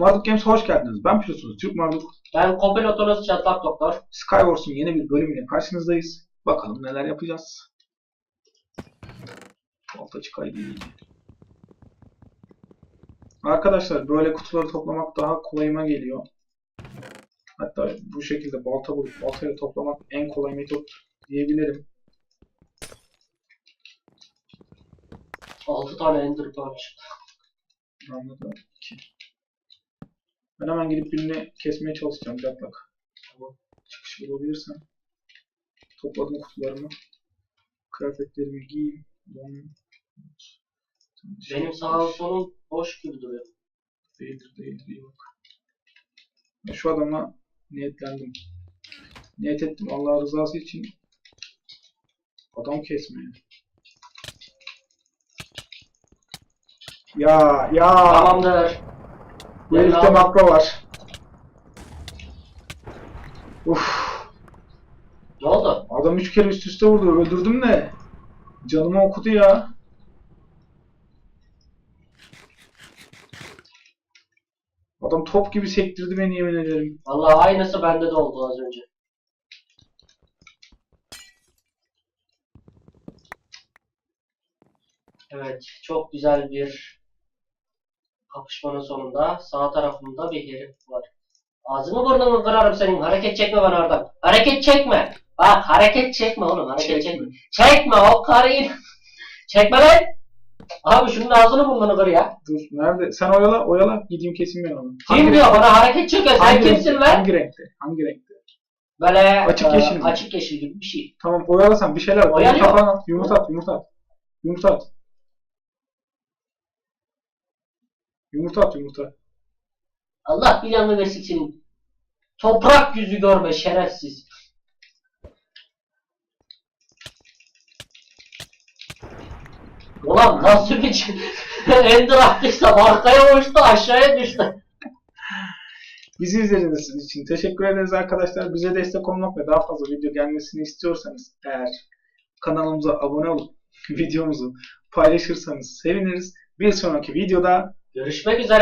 Marduk Games'e hoş geldiniz. Ben pilotunuz Türk Marduk. Ben kopilotunuz Çatlak Doktor. Skywars'un yeni bir bölümüyle karşınızdayız. Bakalım neler yapacağız. Balta çıkaydı. Arkadaşlar böyle kutuları toplamak daha kolayıma geliyor. Hatta bu şekilde balta bulup baltayla toplamak en kolay metot diyebilirim. 6 tane Ender Pearl çıktı. Anladım ki. Ben hemen gidip birini kesmeye çalışacağım catlak. Tamam. Çıkış bulabilirsem. Topladım kutularımı. Kıyafetlerimi giyeyim. Donum. Benim sağ solum boş gibi duruyor. Değildir değildir iyi bak. Ben şu adama niyetlendim. Niyet ettim Allah rızası için adam kesmeye. Ya ya Tamamdır. Bu Gelin herifte makro var. Uf. Ne oldu? Adam üç kere üst üste vurdu. Öldürdüm de. Canımı okudu ya. Adam top gibi sektirdi beni yemin ederim. Vallahi aynısı bende de oldu az önce. Evet, çok güzel bir kapışmanın sonunda sağ tarafımda bir herif var. Ağzını burnunu kırarım senin. Hareket çekme bana oradan. Hareket çekme. Bak hareket çekme oğlum. Hareket çekme. Çekme o karıyı. çekme lan. Abi şunun ağzını burnunu kır ya. Dur nerede? Sen oyala oyala. Gideyim keseyim ben onu. Kim diyor bana hareket çekiyor? Sen hangi kimsin renkte? lan? Hangi renkte? Hangi renkte? Böyle Açık e, yeşil? Açık yeşil gibi bir şey. Tamam oyala sen bir şeyler. Oyalıyorum. Yumurta at. Yumurta at. Yumurta at. Yumurta at. Yumurta at yumurta. Allah bilanı versin senin. Toprak yüzü görme şerefsiz. Ulan nasıl bir Ender attıysa arkaya uçtu aşağıya düştü. Bizi izlediğiniz için teşekkür ederiz arkadaşlar. Bize destek olmak ve daha fazla video gelmesini istiyorsanız eğer kanalımıza abone olup videomuzu paylaşırsanız seviniriz. Bir sonraki videoda Görüşmek üzere.